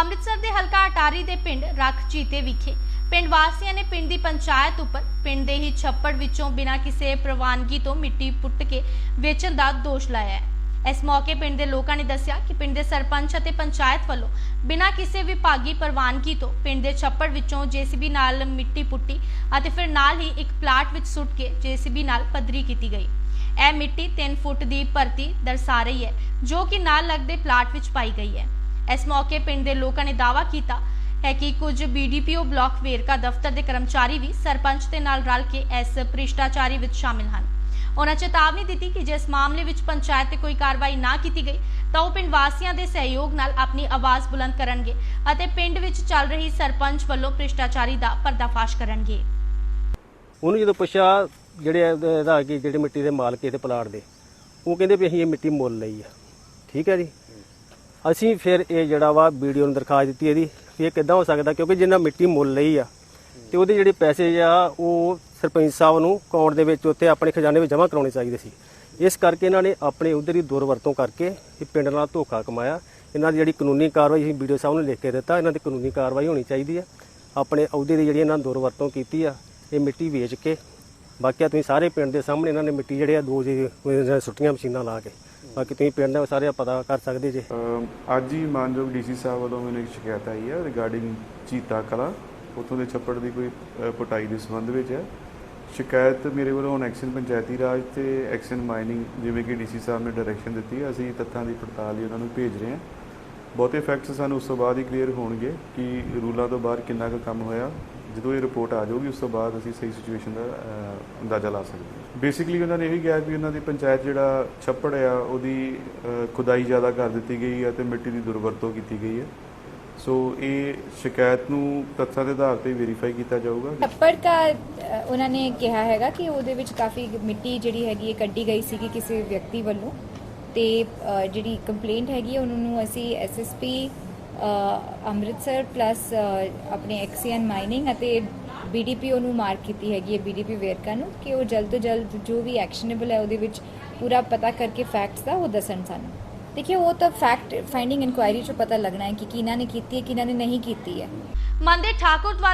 ਅੰਮ੍ਰਿਤਸਰ ਦੇ ਹਲਕਾ ਅਟਾਰੀ ਦੇ ਪਿੰਡ ਰੱਖ ਜੀਤੇ ਵਿਖੇ ਪਿੰਡ ਵਾਸੀਆਂ ਨੇ ਪਿੰਡ ਦੀ ਪੰਚਾਇਤ ਉੱਪਰ ਪਿੰਡ ਦੇ ਹੀ ਛੱਪੜ ਵਿੱਚੋਂ ਬਿਨਾਂ ਕਿਸੇ ਪ੍ਰਵਾਨਗੀ ਤੋਂ ਮਿੱਟੀ ਪੁੱਟ ਕੇ ਵੇਚਣ ਦਾ ਦੋਸ਼ ਲਾਇਆ ਹੈ। ਇਸ ਮੌਕੇ ਪਿੰਡ ਦੇ ਲੋਕਾਂ ਨੇ ਦੱਸਿਆ ਕਿ ਪਿੰਡ ਦੇ ਸਰਪੰਚ ਅਤੇ ਪੰਚਾਇਤ ਵੱਲੋਂ ਬਿਨਾਂ ਕਿਸੇ ਵਿਭਾਗੀ ਪ੍ਰਵਾਨਗੀ ਤੋਂ ਪਿੰਡ ਦੇ ਛੱਪੜ ਵਿੱਚੋਂ ਜੀਸੀਬੀ ਨਾਲ ਮਿੱਟੀ ਪੁੱਟੀ ਅਤੇ ਫਿਰ ਨਾਲ ਹੀ ਇੱਕ ਪਲਾਟ ਵਿੱਚ ਸੁੱਟ ਕੇ ਜੀਸੀਬੀ ਨਾਲ ਪੱਧਰੀ ਕੀਤੀ ਗਈ। ਇਹ ਮਿੱਟੀ 3 ਫੁੱਟ ਦੀ ਭਰਤੀ ਦਰਸਾ ਰਹੀ ਹੈ, ਜੋ ਕਿ ਨਾਲ ਲੱਗਦੇ ਪਲਾਟ ਵਿੱਚ ਪਾਈ ਗਈ ਹੈ। ਇਸ ਮੌਕੇ ਪਿੰਡ ਦੇ ਲੋਕਾਂ ਨੇ ਦਾਅਵਾ ਕੀਤਾ ਹੈ ਕਿ ਕੁਝ ਬੀਡੀਪੀਓ ਬਲਾਕ ਵੇਰਕਾ ਦਫ਼ਤਰ ਦੇ ਕਰਮਚਾਰੀ ਵੀ ਸਰਪੰਚ ਦੇ ਨਾਲ ਰਲ ਕੇ ਇਸ ਭ੍ਰਿਸ਼ਟਾਚਾਰੀ ਵਿੱਚ ਸ਼ਾਮਿਲ ਹਨ। ਉਹਨਾਂ ਚੇਤਾਵਨੀ ਦਿੱਤੀ ਕਿ ਜੇ ਇਸ ਮਾਮਲੇ ਵਿੱਚ ਪੰਚਾਇਤ ਤੇ ਕੋਈ ਕਾਰਵਾਈ ਨਾ ਕੀਤੀ ਗਈ, ਤਾਂ ਉਹ ਪਿੰਡ ਵਾਸੀਆਂ ਦੇ ਸਹਿਯੋਗ ਨਾਲ ਆਪਣੀ ਆਵਾਜ਼ ਬੁਲੰਦ ਕਰਨਗੇ ਅਤੇ ਪਿੰਡ ਵਿੱਚ ਚੱਲ ਰਹੀ ਸਰਪੰਚ ਵੱਲੋਂ ਭ੍ਰਿਸ਼ਟਾਚਾਰੀ ਦਾ ਪਰਦਾਫਾਸ਼ ਕਰਨਗੇ। ਉਹਨੂੰ ਜਦੋਂ ਪੁੱਛਿਆ ਜਿਹੜੇ ਇਹਦਾ ਕਿ ਜਿਹੜੇ ਮਿੱਟੀ ਦੇ ਮਾਲਕ ਇਹਦੇ ਪਲਾਟ ਦੇ, ਉਹ ਕਹਿੰਦੇ ਵੀ ਅਸੀਂ ਇਹ ਮਿੱਟੀ ਮੁੱਲ ਲਈ ਆ। ਠੀਕ ਹੈ ਜੀ? ਅਸੀਂ ਫਿਰ ਇਹ ਜਿਹੜਾ ਵਾ ਵੀਡੀਓ ਨੂੰ ਦਰਖਾਸਤ ਦਿੱਤੀ ਇਹਦੀ ਵੀ ਇਹ ਕਿੱਦਾਂ ਹੋ ਸਕਦਾ ਕਿਉਂਕਿ ਜਿੰਨਾ ਮਿੱਟੀ ਮੁੱਲ ਲਈ ਆ ਤੇ ਉਹਦੇ ਜਿਹੜੇ ਪੈਸੇ ਆ, ਉਹ ਸਰਪੰਚ ਸਾਹਿਬ ਨੂੰ ਅਕਾਊਂਟ ਦੇ ਵਿੱਚ ਉੱਥੇ ਆਪਣੇ ਖਜ਼ਾਨੇ ਵਿੱਚ ਜਮ੍ਹਾਂ ਕਰਾਉਣੇ ਚਾਹੀਦੇ ਸੀ। ਇਸ ਕਰਕੇ ਇਹਨਾਂ ਨੇ ਆਪਣੇ ਉਧਰ ਹੀ ਦੁਰਵਰਤੋਂ ਕਰਕੇ ਇਹ ਪਿੰਡ ਨਾਲ ਧੋਖਾ ਕਮਾਇਆ। ਇਹਨਾਂ ਦੀ ਜਿਹੜੀ ਕਾਨੂੰਨੀ ਕਾਰਵਾਈ ਅਸੀਂ ਵੀਡੀਓ ਸਾਹਿਬ ਨੂੰ ਲਿਖ ਕੇ ਦਿੱਤਾ, ਇਹਨਾਂ ਦੀ ਕਾਨੂੰਨੀ ਕਾਰਵਾਈ ਹੋਣੀ ਚਾਹੀਦੀ ਹੈ ਆਪਣੇ ਅਹੁਦੇ ਦੀ ਜਿਹੜੀ ਇਹਨਾਂ ਦੁਰਵਰਤੋਂ ਕੀਤੀ ਆ, ਇਹ ਮਿੱਟੀ ਵੇਚ ਕੇ ਬਾਕੀ ਤੁਸੀਂ ਸਾਰੇ ਪਿੰਡ ਦੇ ਸਾਹਮਣੇ ਇਹਨਾਂ ਨੇ ਮਿੱਟੀ ਜਿਹੜੇ ਆ ਦੋ ਜੀ ਸੁੱਟੀਆਂ ਮਸ਼ੀਨਾਂ ਲਾ ਕੇ। ਬਾਕੀ ਤੁਸੀਂ ਪਿੰਡ ਦਾ ਸਾਰੇ ਪਤਾ ਕਰ ਸਕਦੇ ਜੇ। ਅੱਜ ਹੀ ਮਾਨਯੋਗ ਡੀਸੀ ਸਾਹਿਬ ਵੱਲੋਂ ਮੈਨੂੰ ਇੱਕ ਸ਼ਿਕਾਇਤ ਆਈ ਹੈ ਰਿਗਾਰਡਿੰਗ ਚੀਤਾ ਕਲਾ। ਉੱਥੋਂ ਦੇ ਛੱਪੜ ਦੀ ਕੋਈ ਅ, ਪੁਟਾਈ ਦੇ ਸੰਬੰਧ ਵਿੱਚ ਹੈ ਸ਼ਿਕਾਇਤ ਮੇਰੇ ਵੱਲੋਂ ਹੁਣ ਐਕਸ਼ਨ ਪੰਚਾਇਤੀ ਰਾਜ ਤੇ ਐਕਸ਼ਨ ਮਾਈਨਿੰਗ ਜਿਵੇਂ ਕਿ ਡੀਸੀ ਸਾਹਿਬ ਨੇ ਡਾਇਰੈਕਸ਼ਨ ਦਿੱਤੀ ਹੈ ਅਸੀਂ ਤੱਥਾਂ ਦੀ ਪੜਤਾਲ ਲਈ ਉਹਨਾਂ ਨੂੰ ਭੇਜ ਰਹੇ ਹਾਂ ਬਹੁਤੇ ਫੈਕਟਸ ਸਾਨੂੰ ਉਸ ਤੋਂ ਬਾਅਦ ਹੀ ਕਲੀਅਰ ਹੋਣਗੇ ਕਿ ਰੂਲਾਂ ਤੋਂ ਬਾਹਰ ਕਿੰਨਾ ਕੁ ਕੰਮ ਹੋਇਆ। ਜਦੋਂ ਇਹ ਰਿਪੋਰਟ ਆ ਜਾਊਗੀ, ਉਸ ਤੋਂ ਬਾਅਦ ਅਸੀਂ ਸਹੀ ਸਿਚੁਏਸ਼ਨ ਦਾ ਅੰਦਾਜ਼ਾ ਲਾ ਸਕਦੇ ਹਾਂ। ਬੇਸਿਕਲੀ ਉਹਨਾਂ ਨੇ ਇਹ ਵੀ ਕਿਹਾ ਵੀ ਉਹਨਾਂ ਦੀ ਪੰਚਾਇਤ ਜਿਹੜਾ ਛੱਪੜ ਆ, ਉਹਦੀ ਖੁਦਾਈ ਜ਼ਿਆਦਾ ਕਰ ਦਿੱਤੀ ਗਈ ਹੈ ਤੇ ਮਿੱਟੀ ਦੀ ਦੁਰਵਰਤੋਂ ਕੀਤੀ ਗਈ ਹੈ ਸੋ ਇਹ ਸ਼ਿਕਾਇਤ ਨੂੰ ਤੱਥਾਂ ਦੇ ਆਧਾਰ ਤੇ ਵੈਰੀਫਾਈ ਕੀਤਾ ਜਾਊਗਾ। ਛੱਪੜ ਦਾ ਉਹਨਾਂ ਨੇ ਕਿਹਾ ਹੈਗਾ ਕਿ ਉਹਦੇ ਵਿੱਚ ਕਾਫੀ ਮਿੱਟੀ ਜਿਹੜੀ ਹੈਗੀ ਹੈ ਕੱਢੀ ਗਈ ਸੀਗੀ ਕਿਸੇ ਵਿਅਕਤੀ ਵੱਲੋਂ ਤੇ ਜਿਹੜੀ ਕੰਪਲੇਂਟ ਹੈਗੀ ਹੈ ਉਹਨਾਂ ਨੂੰ ਅਸੀਂ ਐਸਐਸਪੀ ਅੰਮ੍ਰਿਤਸਰ ਪਲੱਸ ਆਪਣੇ ਐਕਸੀਐਨ ਮਾਈਨਿੰਗ ਅਤੇ ਬੀਡੀਪੀਓ ਨੂੰ ਮਾਰਕ ਕੀਤੀ ਹੈਗੀ ਹੈ ਬੀਡੀਪੀ ਵੇਰਕਾ ਨੂੰ, ਕਿ ਉਹ ਜਲਦ ਤੋਂ ਜਲਦ ਜੋ ਵੀ ਐਕਸ਼ਨੇਬਲ ਹੈ ਉਹਦੇ ਵਿੱਚ ਪੂਰਾ ਪਤਾ ਕਰਕੇ ਫੈਕਟਸ ਦਾ ਉਹ ਦੱਸਣ ਸਾਨੂੰ। ਦੇਖਿਓ, ਉਹ ਤਾਂ ਫੈਕਟ ਫਾਈਂਡਿੰਗ ਇਨਕੁਆਇਰੀ ਚੋਂ ਪਤਾ ਲੱਗਣਾ ਹੈ ਕਿ ਕਿਹਨਾਂ ਨੇ ਕੀਤੀ ਹੈ, ਕਿਹਨਾਂ ਨੇ ਨਹੀਂ ਕੀਤੀ ਹੈ। ਮੰਦੇ ਠਾਕੁਰ ਦੁਆਰਾ